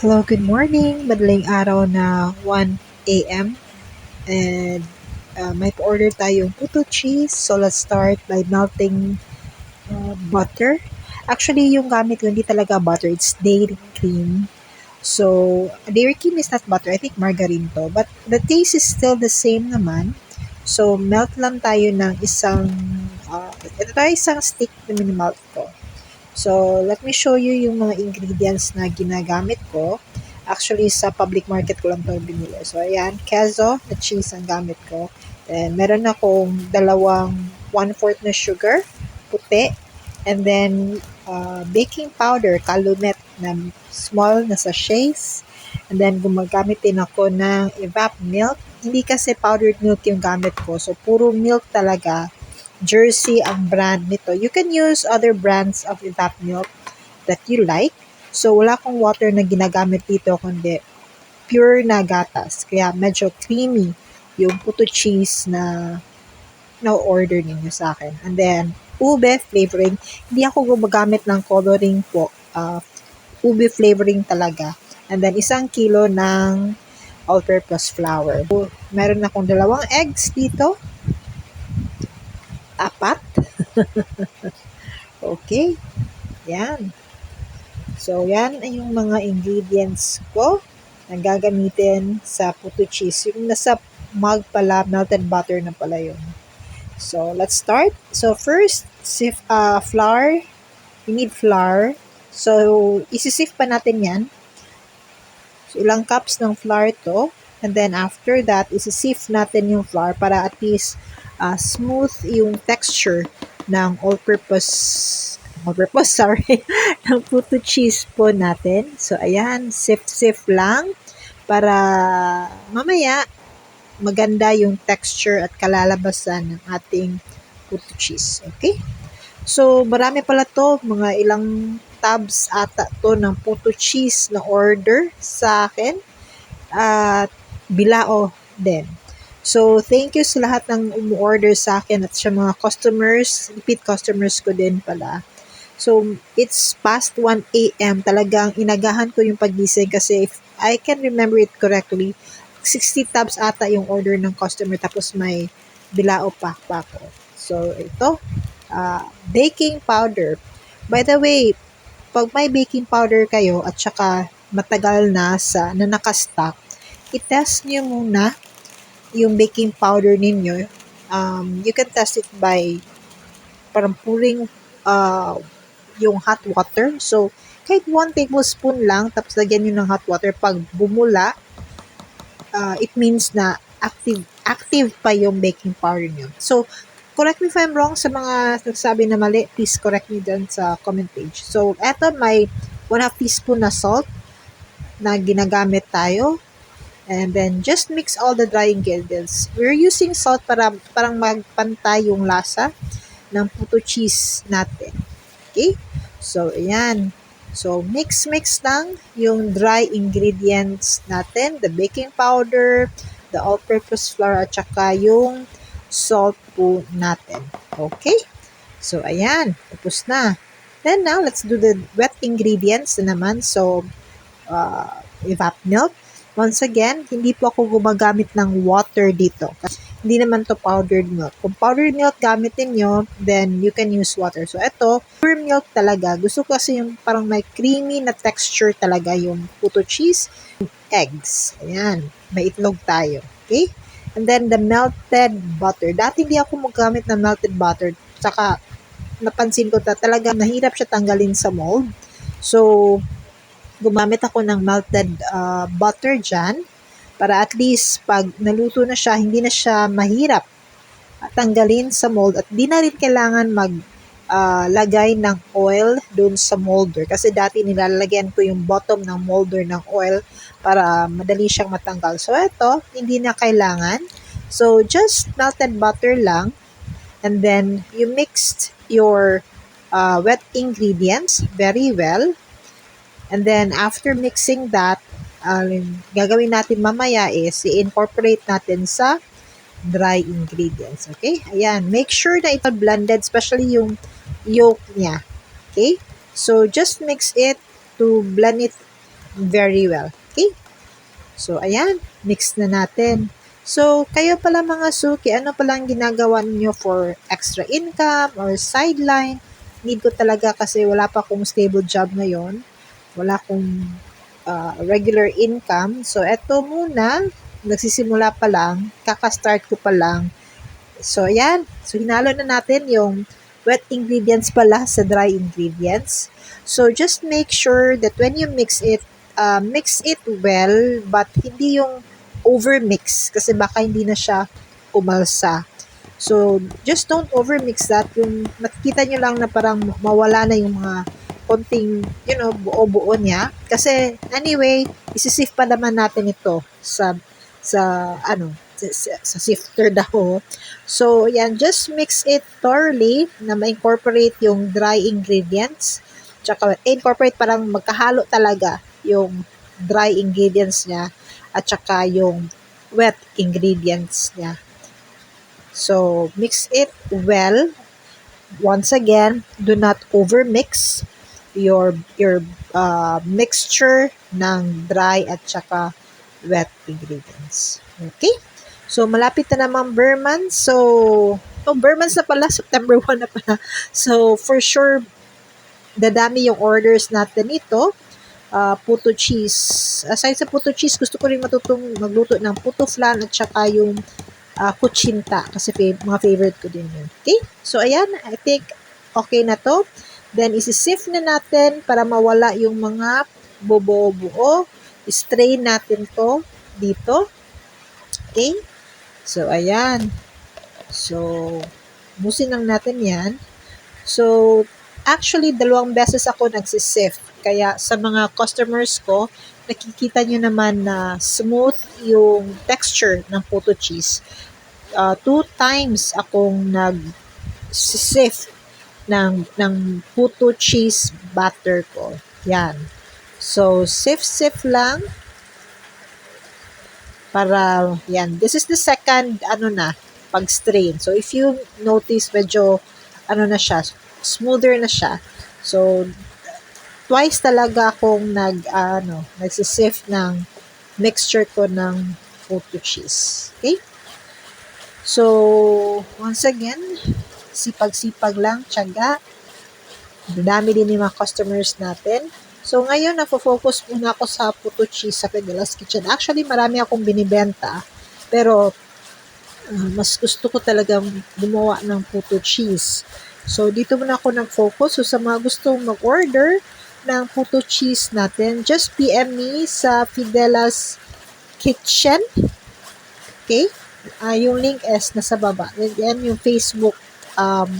Hello, good morning. Madaling araw na 1 a.m. And uh, may pa-order tayong puto cheese. So let's start by melting uh, butter. Actually, yung gamit ko hindi talaga butter. It's dairy cream. So, dairy cream is not butter. I think margarine to. But the taste is still the same naman. So, melt lang tayo ng isang, uh, ito tayo isang stick na minimalt ko. So, let me show you yung mga ingredients na ginagamit ko. Actually, sa public market ko lang ito binili. So, ayan, queso na cheese ang gamit ko. Then, meron akong dalawang one-fourth na sugar, puti. And then, uh, baking powder, calumet na small na sachets. And then, gumagamit din ako ng evap milk. Hindi kasi powdered milk yung gamit ko. So, puro milk talaga Jersey ang brand nito. You can use other brands of that milk that you like. So, wala akong water na ginagamit dito, kundi pure na gatas. Kaya medyo creamy yung puto cheese na na-order ninyo sa akin. And then, ube flavoring. Hindi ako gumagamit ng coloring po. Uh, ube flavoring talaga. And then, isang kilo ng all-purpose flour. So, meron akong dalawang eggs dito apat. okay. Yan. So, yan ay yung mga ingredients ko na gagamitin sa puto cheese. Yung nasa mug pala, melted butter na pala yun. So, let's start. So, first, sif, uh, flour. You need flour. So, isisift pa natin yan. So, ilang cups ng flour to. And then, after that, isisift natin yung flour para at least uh, smooth yung texture ng all-purpose all-purpose, sorry, ng puto cheese po natin. So, ayan, sip-sip lang para mamaya maganda yung texture at kalalabasan ng ating puto cheese. Okay? So, marami pala to, mga ilang tabs ata to ng puto cheese na order sa akin. At bilao din. So, thank you sa lahat ng umu-order sa akin at sa mga customers, repeat customers ko din pala. So, it's past 1 a.m. Talagang inagahan ko yung pagising kasi if I can remember it correctly, 60 tabs ata yung order ng customer tapos may bilao pa pa ako. So, ito, uh, baking powder. By the way, pag may baking powder kayo at saka matagal na sa na nakastock, i-test nyo muna yung baking powder ninyo, um, you can test it by parang pouring uh, yung hot water. So, kahit 1 tablespoon lang, tapos lagyan nyo ng hot water. Pag bumula, uh, it means na active active pa yung baking powder nyo. So, correct me if I'm wrong sa mga nagsabi na mali, please correct me dyan sa comment page. So, eto may 1 half teaspoon na salt na ginagamit tayo. And then, just mix all the dry ingredients. We're using salt para parang magpantay yung lasa ng puto cheese natin. Okay? So, ayan. So, mix-mix lang yung dry ingredients natin. The baking powder, the all-purpose flour, at saka yung salt po natin. Okay? So, ayan. Tapos na. Then now, let's do the wet ingredients na naman. So, uh, evap milk, Once again, hindi po ako gumagamit ng water dito. Hindi naman to powdered milk. Kung powdered milk gamitin nyo, then you can use water. So, ito, pure milk talaga. Gusto ko kasi yung parang may creamy na texture talaga yung puto cheese. Eggs. Ayan. May itlog tayo. Okay? And then, the melted butter. Dati hindi ako magamit ng melted butter. Tsaka, napansin ko ta talaga nahirap siya tanggalin sa mold. So, gumamit ako ng melted uh, butter dyan para at least pag naluto na siya, hindi na siya mahirap tanggalin sa mold at di na rin kailangan mag uh, lagay ng oil doon sa molder kasi dati nilalagyan ko yung bottom ng molder ng oil para madali siyang matanggal. So ito, hindi na kailangan. So just melted butter lang and then you mixed your uh, wet ingredients very well And then, after mixing that, um, gagawin natin mamaya is i-incorporate natin sa dry ingredients. Okay? Ayan. Make sure na ito blended, especially yung yolk niya. Okay? So, just mix it to blend it very well. Okay? So, ayan. Mix na natin. So, kayo pala mga suki, ano palang ginagawa niyo for extra income or sideline? Need ko talaga kasi wala pa akong stable job ngayon. Wala akong uh, regular income. So, eto muna, nagsisimula pa lang, kaka-start ko pa lang. So, ayan. So, hinalo na natin yung wet ingredients pala sa dry ingredients. So, just make sure that when you mix it, uh, mix it well, but hindi yung overmix kasi baka hindi na siya umalsa. So, just don't overmix that. Yung makikita nyo lang na parang mawala na yung mga konting, you know, buo-buo niya. Kasi, anyway, isisif pa naman natin ito sa, sa, ano, sa, sifter daw. So, yan, just mix it thoroughly na ma-incorporate yung dry ingredients. Tsaka, incorporate parang magkahalo talaga yung dry ingredients niya at saka yung wet ingredients niya. So, mix it well. Once again, do not overmix your your uh, mixture ng dry at saka wet ingredients. Okay? So, malapit na naman Burman. So, oh, Burman na pala. September 1 na pala. So, for sure, dadami yung orders natin ito uh, puto cheese. Aside sa puto cheese, gusto ko rin matutong magluto ng puto flan at saka yung uh, kuchinta kasi fav- mga favorite ko din yun. Okay? So, ayan. I think okay na to. Then, isi-sift na natin para mawala yung mga buo-buo. Strain natin to dito. Okay? So, ayan. So, musin lang natin yan. So, actually, dalawang beses ako nagsisift. Kaya sa mga customers ko, nakikita nyo naman na smooth yung texture ng puto cheese. Uh, two times akong nag-sift ng, ng puto cheese butter ko. Yan. So, sift-sift lang para, yan. This is the second, ano na, pag-strain. So, if you notice, medyo, ano na siya, smoother na siya. So, twice talaga akong nag, uh, ano, nagsisift ng mixture ko ng photo cheese. Okay? So, once again, sipag-sipag lang, tiyaga. Dami din yung mga customers natin. So, ngayon, nafo-focus muna ako sa puto cheese sa Fidelas Kitchen. Actually, marami akong binibenta. Pero, uh, mas gusto ko talagang gumawa ng puto cheese. So, dito muna ako nag-focus. So, sa mga gustong mag-order, ng puto cheese natin, just PM me sa Fidelas Kitchen. Okay? Uh, yung link is nasa baba. Yan yung Facebook um,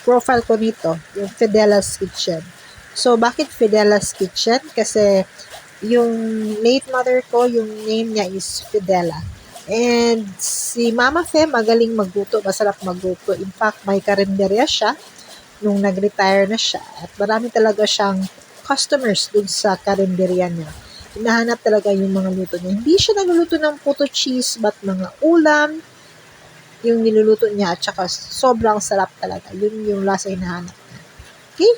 profile ko nito, yung Fidelas Kitchen. So, bakit Fidelas Kitchen? Kasi yung late mother ko, yung name niya is Fidela. And si Mama Fe, magaling magluto, masarap magluto. In fact, may karinderya siya nung nag-retire na siya. At marami talaga siyang customers dun sa karinderya niya. Hinahanap talaga yung mga luto niya. Hindi siya nagluluto ng puto cheese, but mga ulam, yung niluluto niya at saka sobrang sarap talaga. Yun yung lasa hinahanap. Okay?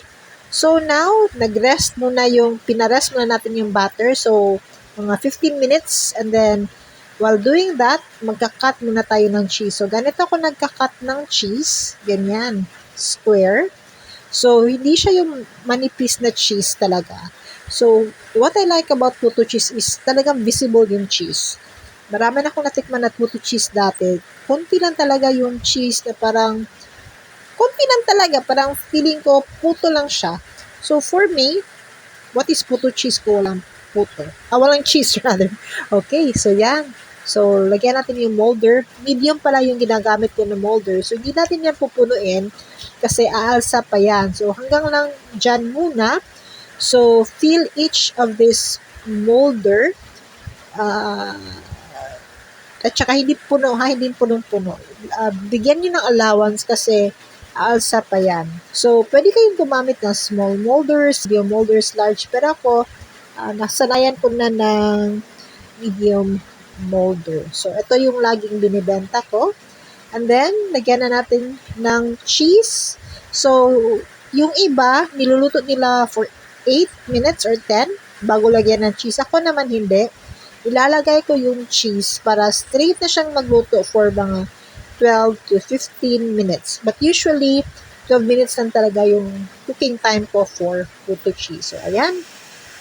So now, nag-rest muna yung, pinarest muna natin yung butter. So, mga 15 minutes and then while doing that, magka-cut muna tayo ng cheese. So, ganito ako nagka-cut ng cheese. Ganyan. Square. So, hindi siya yung manipis na cheese talaga. So, what I like about puto cheese is talagang visible yung cheese. Marami na akong natikman at puto cheese dati. Kunti lang talaga yung cheese na parang, kunti lang talaga, parang feeling ko puto lang siya. So, for me, what is puto cheese ko? Walang puto. Ah, walang cheese rather. Okay, so yan. So, lagyan natin yung molder. Medium pala yung ginagamit ko na molder. So, hindi natin yan pupunuin kasi aalsa pa yan. So, hanggang lang dyan muna. So, fill each of this molder. Uh, at saka hindi puno ha, hindi punong-puno. Uh, bigyan nyo ng allowance kasi aalsa pa yan. So, pwede kayong gumamit ng small molders, medium molders, large. Pero ako, uh, nasanayan ko na ng medium molder. So, ito yung laging binibenta ko. And then, lagyan na natin ng cheese. So, yung iba, niluluto nila for 8 minutes or 10. bago lagyan ng cheese. Ako naman hindi. Ilalagay ko yung cheese para straight na siyang magluto for mga 12 to 15 minutes. But usually, 12 minutes lang talaga yung cooking time ko for puto cheese. So, ayan.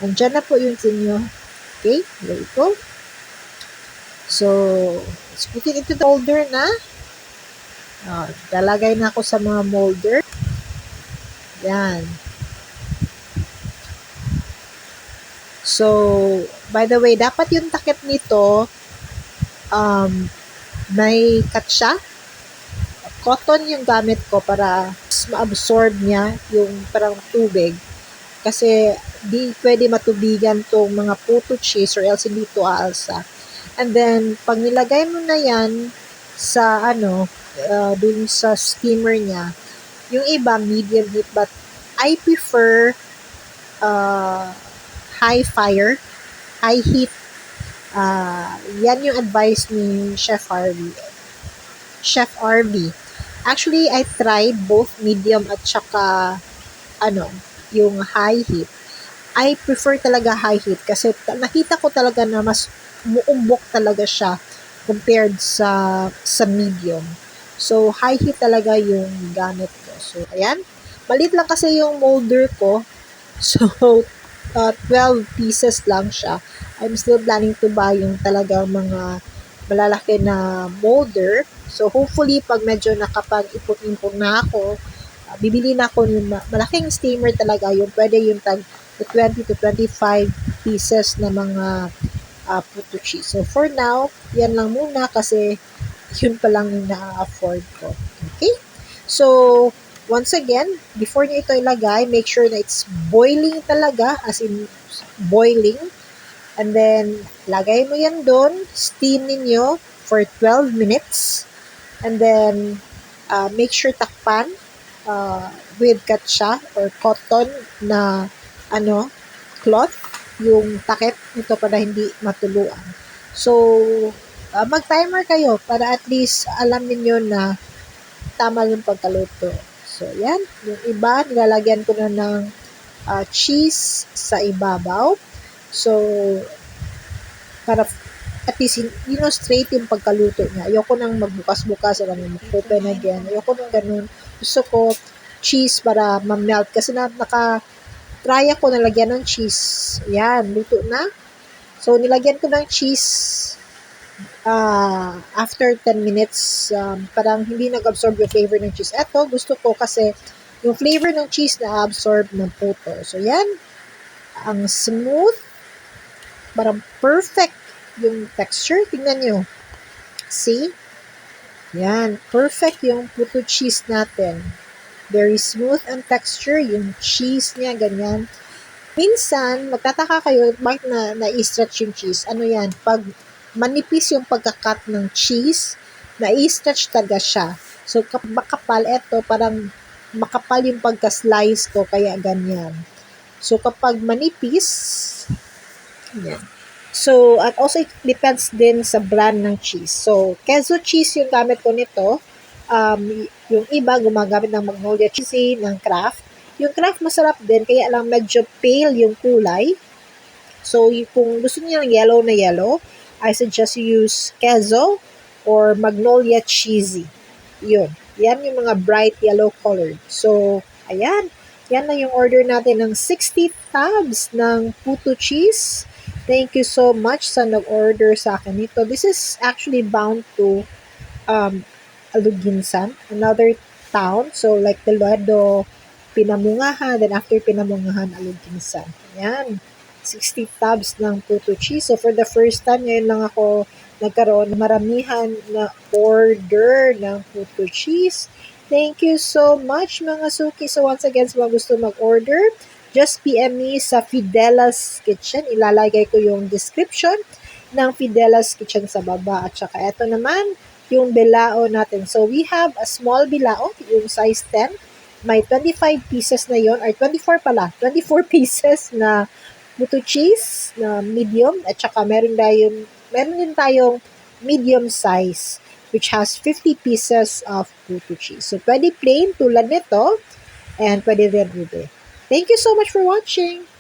Andyan na po yung sinyo. Okay, there we go. So, let's put it into the molder na. Uh, lalagay na ako sa mga molder. Yan. So, by the way, dapat yung takip nito, um, may cut. Cotton yung gamit ko para ma-absorb niya yung parang tubig. Kasi di pwede matubigan tong mga puto cheese or else hindi to aalsa. And then, pag nilagay mo na yan sa ano, uh, dun sa steamer niya, yung iba medium heat but I prefer uh, high fire, high heat. Uh, yan yung advice ni Chef Harvey. Chef RB. Actually, I tried both medium at saka ano, yung high heat. I prefer talaga high heat kasi nakita ko talaga na mas muumbok talaga siya compared sa sa medium. So, high heat talaga yung gamit ko. So, ayan. Malit lang kasi yung molder ko. So, uh, 12 pieces lang siya. I'm still planning to buy yung talagang mga malalaki na molder. So, hopefully, pag medyo nakapag-ipon-ipon na ako, uh, bibili na ako ng malaking steamer talaga. Yung pwede yung tag 20 to 25 pieces na mga uh, puto cheese. So, for now, yan lang muna kasi yun pa lang yung na-afford ko. Okay? So, once again, before nyo ito ilagay, make sure na it's boiling talaga, as in boiling. And then, lagay mo yan doon, steam ninyo for 12 minutes. And then, uh, make sure takpan uh, with katsa or cotton na ano, cloth, yung takip nito para hindi matuluan. So, uh, mag-timer kayo para at least alam niyo na tama yung pagkaluto. So, yan. Yung iba, nilalagyan ko na ng uh, cheese sa ibabaw. So, para at least, you know, straight yung pagkaluto niya. Ayoko nang magbukas-bukas o ganun, open again. Ayoko nang ganun. Gusto ko cheese para ma-melt. Kasi na, naka, try ako nalagyan ng cheese. Yan, luto na. So, nilagyan ko ng cheese uh, after 10 minutes, um, parang hindi nag-absorb yung flavor ng cheese. Eto, gusto ko kasi yung flavor ng cheese na absorb ng puto. So, yan. Ang smooth. Parang perfect yung texture. Tingnan nyo. See? Yan. Perfect yung puto cheese natin. Very smooth ang texture. Yung cheese niya, ganyan. Minsan, magtataka kayo, bakit na, na-stretch yung cheese? Ano yan? Pag manipis yung pagkakat ng cheese, na i-stretch taga siya. So, makapal, eto, parang makapal yung pagka-slice ko, kaya ganyan. So, kapag manipis, yan. So, at also, it depends din sa brand ng cheese. So, queso cheese yung gamit ko nito. Um, yung iba, gumagamit ng Magnolia cheese, ng Kraft. Yung Kraft, masarap din, kaya lang medyo pale yung kulay. So, kung gusto niyo ng yellow na yellow, I suggest you use queso or magnolia cheesy. Yun. Yan yung mga bright yellow colored. So, ayan. Yan na yung order natin ng 60 tabs ng puto cheese. Thank you so much sa nag-order sa akin nito. This is actually bound to um, Aluginsan, another town. So, like Delodo, Pinamungahan, then after Pinamungahan, Aluginsan. Ayan. 60 tabs ng puto cheese. So, for the first time, ngayon lang ako nagkaroon ng maramihan na order ng puto cheese. Thank you so much mga suki. So, once again, sa mga gusto mag-order, just PM me sa Fidela's Kitchen. Ilalagay ko yung description ng Fidela's Kitchen sa baba. At saka, eto naman, yung bilao natin. So, we have a small bilao, yung size 10. May 25 pieces na yon or 24 pala, 24 pieces na puto cheese na medium at saka meron tayong meron din tayong medium size which has 50 pieces of puto cheese. So, pwede plain tulad nito and pwede rin ube. Thank you so much for watching!